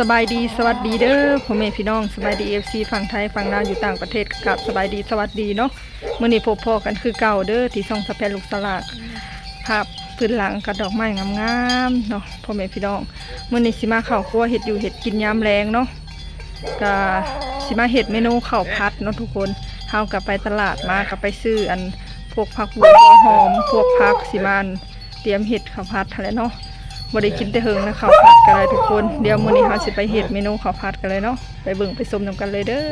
สบายดีสวัสดีเด้อพ่อแม่พี่น้องสบายดีเอฟซีฝั่งไทยฝั่งลาวอยู่ต่างประเทศกับสบายดีสวัสดีเนาะมื่อนี้พบพอกันคือเก่าเด้อที่ช่องสแปนลูกสลากภาพพื้นหลังกับดอกไม้งามๆเนาะพ่อแม่พี่น้องมื่อนี้สิมาข้าวคั่วเห็ดอยู่เห็ดกินยามแรงเนาะก็สิมาเห็ดเมนูข้าวพัดเนาะทุกคนเฮากลับไปตลาดมากับไปซื้ออันพวกผักบัวหัวหอมพวกผักสิมานเตรียมเห็ดข้าวพัดทะเลเนาะ บ่ได้กินแต่เฮิงนะข้าวผัดกันเลยทุกคน เดี๋ยวมื้อนี้เราสิไปเฮ็ดเมนูข้าวผัดกันเลยเนาะไปเบิ่งไปชมนํกันเลยเด้อ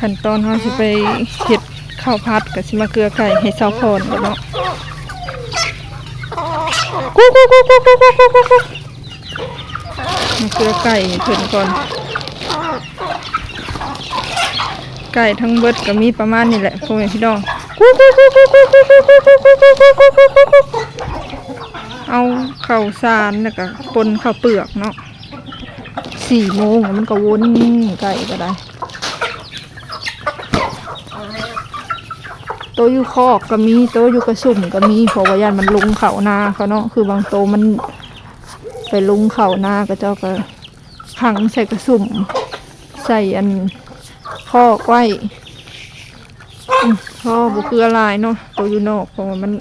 ขั้นตอนเราสิไปเฮ็ดข้าวผัดก็สิมาเกลือไก่ให้เซาพรก่อนเนาะกูกูกูกูกูกูกูกูกูมาเกลือไก่เพิ่นก่อน ไก่ทั้งเบิดก็มีประมาณนี้แหละพ่อแม่พี่น้องกูกูกูกูกูกูกูกูกูกูกูกูกูกูกู เอาข้าวสารแล้วก็ปนข้าวเปลือกเนาะสี่โมงมันก็วนไก่ก็ได้ โตอยู่คอกก็มีโตอยู่กระสุ่มก็มีเพราะว่ายันมันลงเข่านาเขาเนาะคือบางโตมัน ไปลงเข่านาก็เจ้าก็ขังใส่กระสุ่ม ใส่อันคอกไว้อืมพ่อบุคืออะไรเนาะโตอยู่นอกเพราะว่ามัน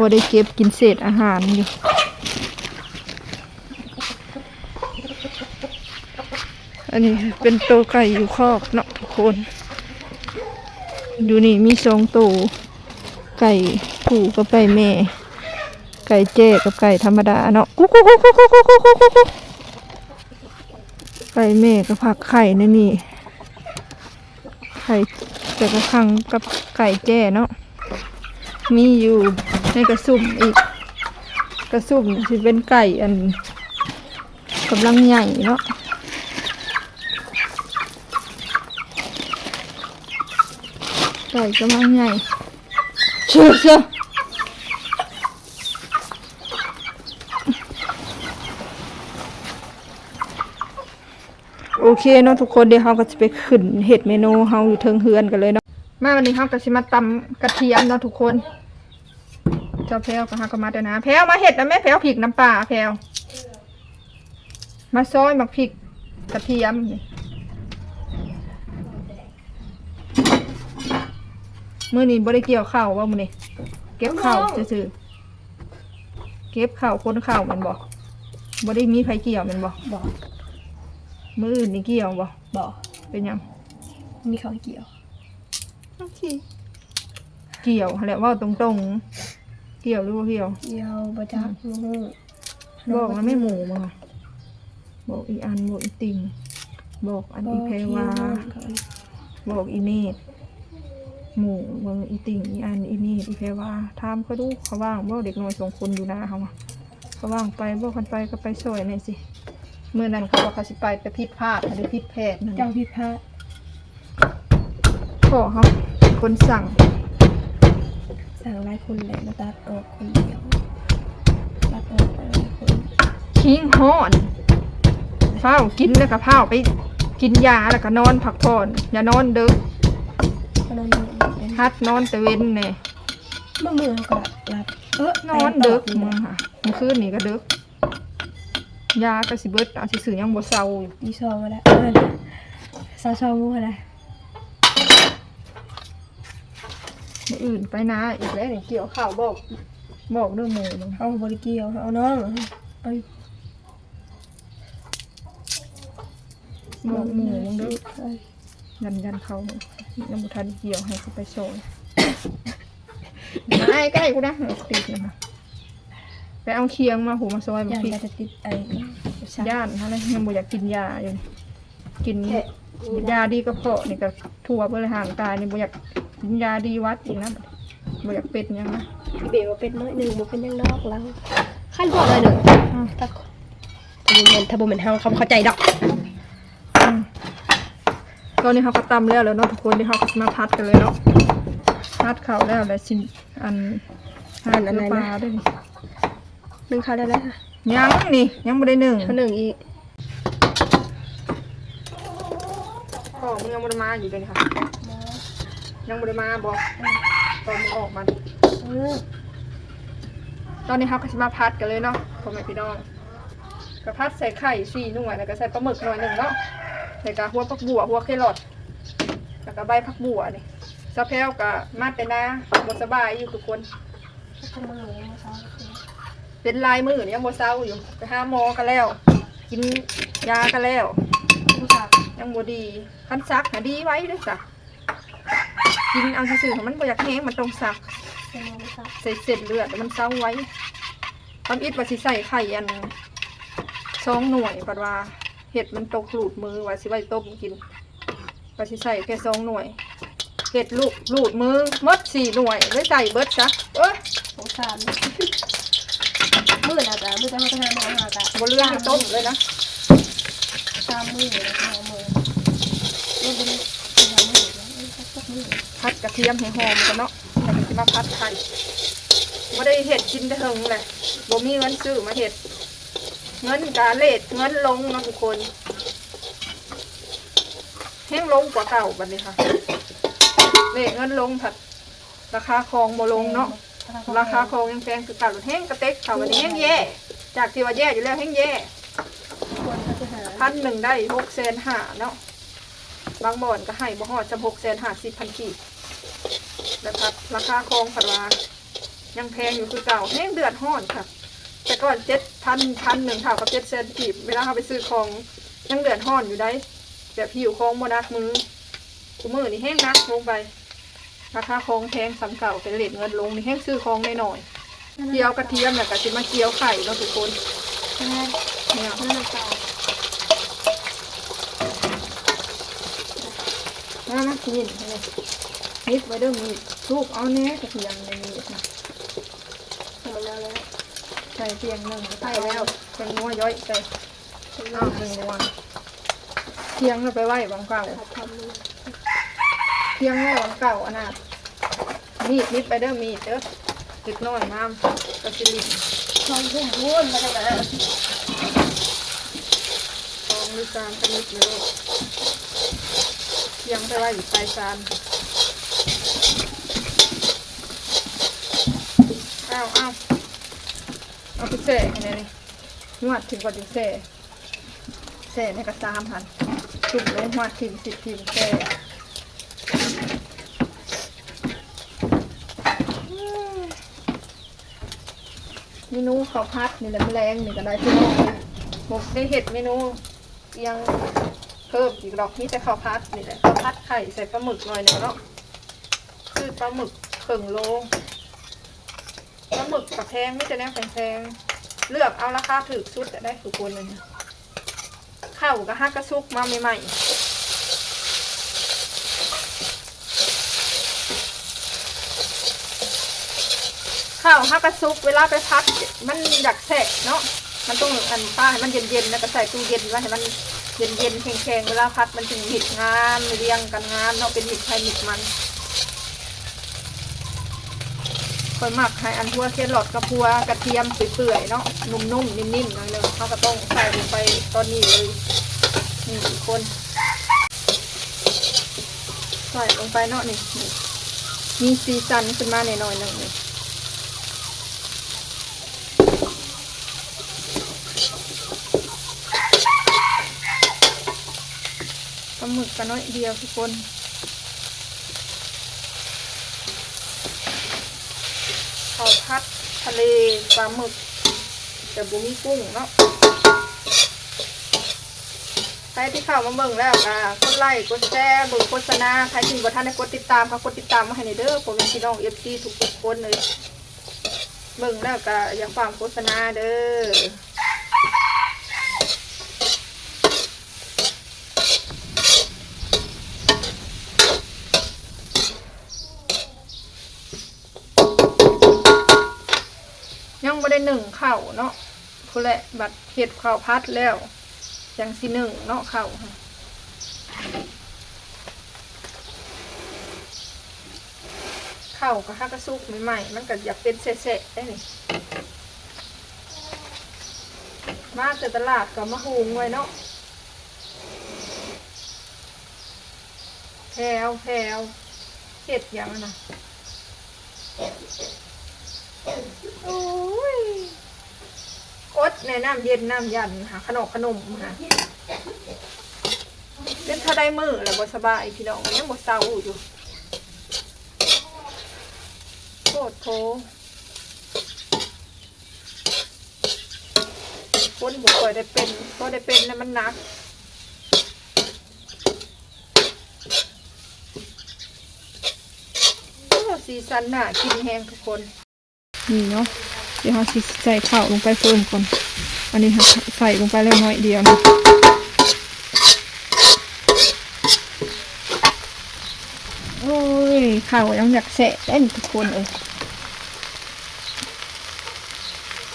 อได้เก็บกินเศษอาหารอยู่อันนี้เป็นโตวไก่อยู่คอกเนาะทุกคน อยู่นี่มีสองตัวไก่ผูกับไก่แม่ ไก่เจ๊กับไก่ธรรมดาเนาะกุ๊กกุ๊กกุ๊กกุ๊กกุ๊กกุ๊กกุ๊กกุ๊กกุ๊กไก่แม่ก็ผักไข่ในนี่ ไข่แต่กระคังกับไก่แจ้เนาะมีอยู่ นกระสุ่มอีก กระสุ่มที่เป็นไก่อันกำลังใหญ่เนาะไก่กำลังใหญ่เชื่อเชื่อโอเคเนาะทุกคนเดี๋ยวเราก็จะไปขึ้นเห็ดเมนูเราอยู่เทิงเฮือนกันเลยเนาะมาวันนี้เราก็สิมาตำกระเทียมเนาะทุกคน เจ้าแพลวก็หาก็มาเดี๋ยวนะแพลวมาเห็ดนะแม่แพลวพริกน้ำปลาแพลวมาซอยหมักพริกกระเทียมนี่มื่อนี้บริเกี่ยวข้าวว่ามื่อนี้เก็บข้าวซื่อๆเก็บข้าวคนข้าวแมันบอกบริมีไฟเกี่ยวแมันบอกบอกมืออื่นนี่เกี่ยวบอกบอกเป็นหยังมีเขาเกี่ยวโอเคเกี่ยวแหละว่าตรงๆ เกี่ยวหรือว่าเกี่ยวเกี่ยวประจักษ์มูบอกแล้วไม่หมูมาบอกอีอันบอกอีติงบอกอันอีเพวา บอกอีเนตหมูบอกอีติงอีอันอีเนตอีเพวาถามเขาดูเขาว่างบอกเด็กน้อยสองคนอยู่หน้าเขาอะเขาว่างไปบอกกันไปก็ไปช่วยหน่อยสิเมื่อนั้นเขาบอกเขาสิไปแต่ผิดพลาดอะไรผิดแผนนั่นเจ้าพิดพลาดขอเขาคนสั่ง สั่งหลายคนเลยมาตัดออกคนเดียวตัดออกไปหลายคนคิงฮอนเฝ้ากินแล้วก็เฝ้าไปกินยาแล้วก็นอนพักผ่อนอย่านอนเด้อก็นอนอยู่เป็นฮัดนอนแต่เว้นแน่เมื่อมือก็หลับเออนอนเด้อมึมึงงค่ะเมื่อคืนนี่ก็เด้อยาก็สิเบิดเอาสิซื้อยังบ่เซาอยู่ดีซอมาแล้วเออซาซองูอะไรมื้อ อื่นไปนะอีกแล้วนี่เกี่ยวข้าวบอกบอกเรื่องหมูมึงเอาบริเกียวเอาน้องเอาบอกหมูมึงเด้อยันยันเขายังบ่ทันเกี่ยวให้เขาไปโซยไอ้ใกล้กูนะติดนะคะไปเอาเคียงมาหูมาซอยมาอย่างผิดก็จะติดไอ้ย่านอะไรยังบ่อยากกินยาอยู่นี่กิน ยาดีก็เพาะนี่ก็ทั่วเพื่อห่างตายนี่บ่อยากกินยาดีวัดอีกนะบ่อยากเป็ดหยังนะเบลเป็นน้อยหนึ่งบุเป็นยังนอกแล้วขั้นบอกเลยหนึ่งอืมถ้าถ้าบุญถ้าบุญเป็นเฮาเขาเข้าใจดอกอืมตอนนี้เขาก็ตำแล้วแล้วเนาะทุกคนที่เขาก็สิมาพัดกันเลยเนาะพัดเขาแล้วแล้วสิอันหั่นอะไรปลาด้วยนี่หนึ่งเขาได้แล้วค่ะยังนี่ยังบ่ได้หนึ่งเขาหนึ่งอีก พ่อมึง ยังบ่ได้มาอยู่เลยค่ะ ยังบ่ได้มาบอกตอนมึงออกมาเออตอนนี้เขาก็สิมาพัดกันเลยเนาะพ่อแม่พี่น้องกระพัดใส่ไข่สี่หน่วยแล้วก็ใส่ปลาหมึกหน่วยหนึ่งเนาะใส่กระหัวผักบัวหัวแครอทแล้วก็ใบผักบัวนี่สะเพลกับมาดเป็นนะบสบายอยู่ทุกคนทำมือยังไม่ซ้อมคือเป็นลายมือนี่ยังโมเศร้าอยู่ไปหาหมอกันแล้ว กินยากันแล้วผู้สาว ยังบ่ดีคันซักหาดีไว้เด้วยจ้ะกินเอาซื่อๆของมันบ่อยากแห้งมันต้องซักเป็นผู้สาวใส่เสร็จเลือดมันเศร้าไว้ตอนอิดว่าสิใส่ไข่อันสองหน่วยปัดว่าเห็ดมันตกหลุดมือว่าสิไว้ต้มกินว่าสิใส่แค่สองหน่วยเห็ดลูกหลุดมือหมดสี่หน่วยเลยใส่เบิดจ้ะเอ้ยสงสารมือนะจ๊ะมือจะมาทำหมอหาจ๊ะบ่เรื่องให้ต้มเลยนะตามมือเลยนะมื พัดกระเทียมให้หอมกันเนาะแล้วก็สิมาพัดไข่บ่ได้เห็ดกินเฮิงเลยบ่มีเงินซื้อมาเห็ด เงินกาเลทเงินลงเนาะทุกคนแห้งลงกว่าเก่าบัดนี้ค่ะเลทเงินลงผัดราคาคองโมลงเนาะ ราคาคองยังแพงคือเก่าแห้งกระเต็กค่ะวันนี้แห้งแย่ จากที่ว่าแย่อยู่แล้วแห้งแย่ควรจะหาพันหนึ่งได้หกแสนห้าเนาะ บางบ่อนก็ให้บ่ฮอดจะหกแสนห้าสิบพันกีบแล้วผัดราคาคองผัดว่ายังแพงอยู่คือเก่าแห้งเดือดห้อนค่ะ แต่ก่อนเจ็ดพันพันหนึ่งเท่ากับเจ็ดเซนกีบเวลาเขาไปซื้อของยังเดือดห้อนอยู่ได้แบบผิวของโมนักมือกูมือนี่แห้งนักลงไปราคาของแพงสำเก่าเป็นเลทเงินลงนี่แห้งซื้อของหน่อยๆเจียวกระเทียมเนี่ยกะสิมาเจียวไข่เนาะทุกคนแม่เนี่ย แม่ เก่ามามากินเลยนิดไว้เด้อมีดลูกเอาแน่กระเทียมในมีดนะทำแล้วแล้วใส่เพียงหนึ่งใส่แล้วเป็นนัวย่อยใส่อ้าหนึ่งนัวเทียงเราไปไหว้บางเก่าเพียงแม่วันเก่าอันน่ะมีดนิดไปเด้อมีดเด้อติดน้อยน้ำกระสิลินทองพุ่มพุ่นมาเลยนะสองหรือสามชนิดเลย เพียงไปไว้อยู่ปลายซานอ้าวอ้าวเอาไปแส่ให้แน่นี่นวดถึงก่อนจะแส่แส่ในกระซามหันจุ่มเลยนวดถึงสิบทีมแส่เมนูข้าวพัดนี่แหละแมลงนี่ก็ได้พี่น้องผมได้เห็ดเมนูยัง เพิ่มอีกดอกนี่แต่ข้าวพัดนี่แหละข้าวพัดไข่ใส่ปลาหมึกหน่อยหนึ่งเนาะคือปลาหมึกเข่งโลปลาหมึกกับแพงไม่จะแน่แพงๆเลือกเอาราคาถูกสุดจะได้ถูกคนเลยนะข้าวกับฮักกระซุกมาใหม่ๆข้าวฮักกระซุกเวลาไปพักมันอยากแสะเนาะมันต้องอันป้าให้มันเย็นๆแล้วก็ใส่ตู้เย็นไว้ให้มัน เย็นๆแข็งๆเวลาพัดมันถึงหิดงามเรียงกันงามเนาเป็นหิดไทยหิดมันคอยหมักให้อันพัวเคหลอดกระพัวกระเทียมเปื่อยๆเนาะนุ่มๆนิ่มๆหน่อยหนึงเขาก็ต้องใส่ลงไปตอนนี้เลยนี่คนใส่ลงไปเนาะนี่มีซีซันขึ้นมาหน่อยๆหนึ่งนี่ปลา หมึกกันน้อยเดียวทุกคนข้าวผัดทะเลปลาหมึกแต่บุมีกุ้งเนาะใครที่เข้ามาเบิ่งแล้วก็กดไลค์กดแชร์เบิ่งโฆษณาใครที่บ่ทันได้กดติดตามก็กดติดตามมาให้ในอยเด้อผมเป็นพี่น้อง FC ทุกคนเลยเบิ่งแล้วก็อย่าฟังโฆษณาเด้อ หนึ่งเข้าเนาะผู้นแหละบัดเฮ็ดข้าวผัดแล้วจังสิหนึ่งเนาะเข้าวค่าก็ฮักกระซุกใหม่ๆมันก็อยากเป็นเสะๆได้นี่มาจากตลาดก็มาหุงไว้เนาะแพรวแพรวเห็ดยังนะโอ้ ในน้ำเย็นน้ำยันหาขนมขนมค่ะเล่นถ้าได้มือแล้วบ่สบายพี่น้องยังบ่เศร้าอยู่โคตรโถคนบ่ค่อยได้เป็นพอได้เป็นแล้วมันหนักโอ้สีสันน่ะกินแห้งทุกคน นี่เนาะ เดี๋ยวเราใส่ข้าวลงไปเพิ่มก่อน อันนี้ค่ะใส่ลงไปแล้วน้อยเดียวนะโอ้ยข้าวยังอยากแสะได้นทุกคนเอ้ย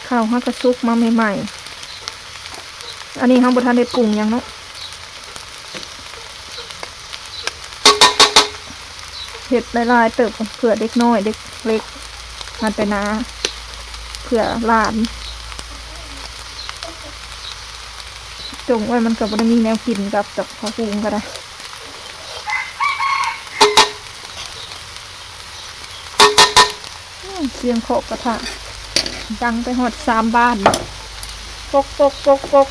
ข้าวฮักกระซุกมาใหม่ๆ อันนี้ห้างบทันได้ปรุงยังเนาะเห็ดลายๆเติบเผื่อเด็กน้อยเด็กเล็กมันไปนา ผื่อหลานจงไว้มันกับบะมีแนวกินกับกับข้าวหุงก็ได้เสียงโคกกระทะดังไปหอดสามบ้านปกปกปกปก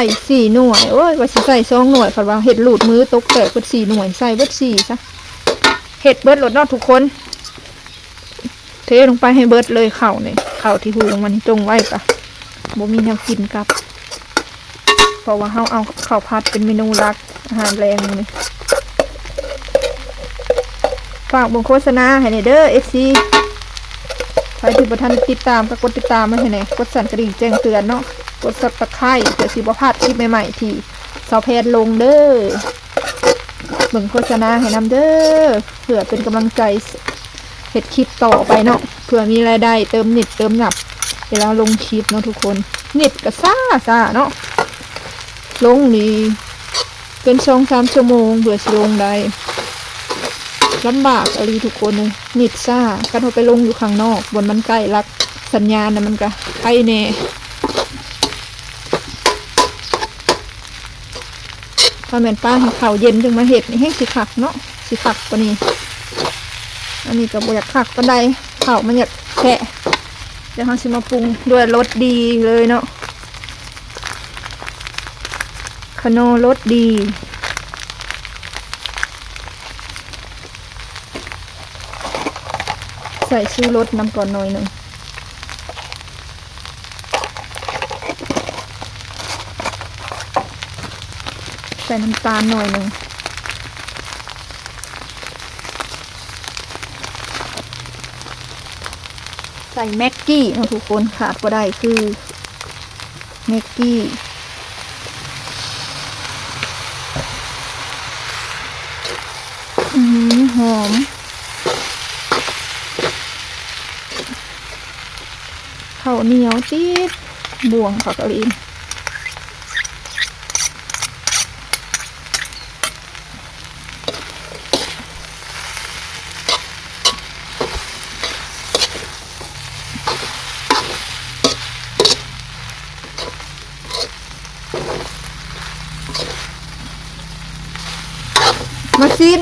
ไข่สี่หน่วยโอ้ยว่าสิใส่สองหน่วยค่ะว่าเห็ดหลุดมือตกแตกเบิดสี่หน่วยใส่เบิดสี่ซะเห็ดเบิดหลดนอกทุกคน เทลงไปให้เบิดเลยเข่าเนี่ยเข่าที่หูมันจงไว้ปะบ่มีแนวกินกับ เพราะว่าเฮาเอาเข้าวผัดเป็นเมนูหลักอาหารแรงนี่ฝากบงโฆษณาให้หน่อยเด้อ FC ใครที่บ่ทันติดตามก็กดติดตามมาให้หน่กดสั่นกระดิ่งแจ้งเตือนเนาะ กดซับสไครต์เพื่อสิบพลาดคลิปใหม่ๆที่สาวแพนลงเด้อเบิ่งโฆษณาให้นำเด้อเพื่อเป็นกำลังใจเฮ็ดคลิปต่อไปเนาะเพื่อมีรายได้เติมน็ตเติมหนับ เวลาลงคลิปเนาะทุกคนน็ตก็ซ่าซ่าเนาะลงนี่เป็นสองสามชั่วโมงเพื่อสิลงได้ลำบากอะไรทุกคนเลยน็ตซ่ากันเอาไปลงอยู่ข้างนอกบนมันใกล้รักสัญญาณนะมันก็ใกล้แน่ ถ้าแม่นป้าให้ข้าเย็นจึงมาเห็ดนี่ให้สิขักเนาะสิขักกว่านี้ อันนี้ก็บอยากขักปานใดข้ามันอยากแฉะเดี๋ยวเราสิมาปรุงด้วยรสดีเลยเนาะคโนรสดีใส่ชูรสน้ำก่อนหน่อยหนึ่ง ใส่น้ำตาลหน่อยหนึ่งใส่แม็กกี้นะทุกคนขาดก็ได้คือแม็กกี้หอมข้าวเหนียวจี๊ดบ่วงผักกะหรี่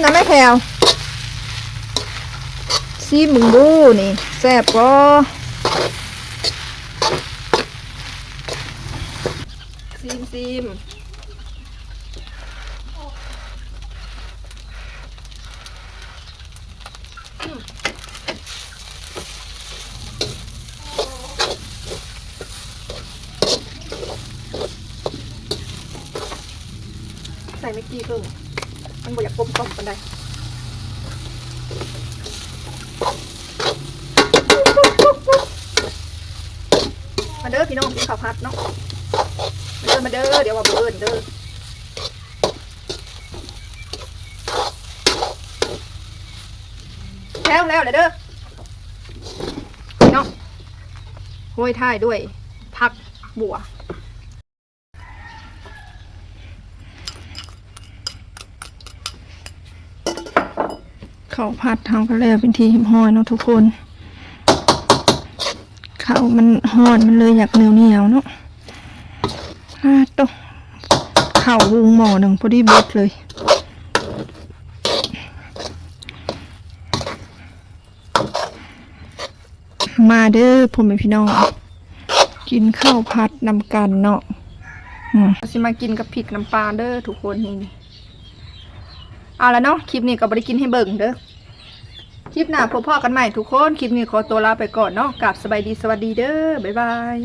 นะแม่แพรวซีมมึงดูนี่แซ่บก็ซีมซีมใส่ไม่กี่เพิ่งมัน กลมกล่อมานใดมาเด้อพี่น้องกินข้าวผัดเนาะมาเด้อมาเด้อเดี๋ยวว่าเบิ่นเด้อแล้วแล้วเลยเด้อพี่น้องห้อยท้ายด้วย ผักบัว ข้าวผัดทำกันแล้วเป็นทีหิมห้อยเนาะทุกคนขข้าวมันห่อนมันเลยอยากเหนียวเหนียวๆเนาะอ่าตกข้าววุงหม้อหนึ่งพอดีเบิดเลยมาเด้อพ่อแม่พี่น้อง กินข้าวผัดนำกันเนาะอืมสิมากินกับพริกน้ำปลาเด้อทุกคนนี่เอาล้วเนาะคลิปนี้ก็บริกินให้เบิ่งเด้อ ลิปหน้าพบพ่อกันใหม่ทุกคน คลิปนี้ขอตัวลาไปก่อนเนาะกลับสบายดีสวัสดีเด้อบ๊ายบาย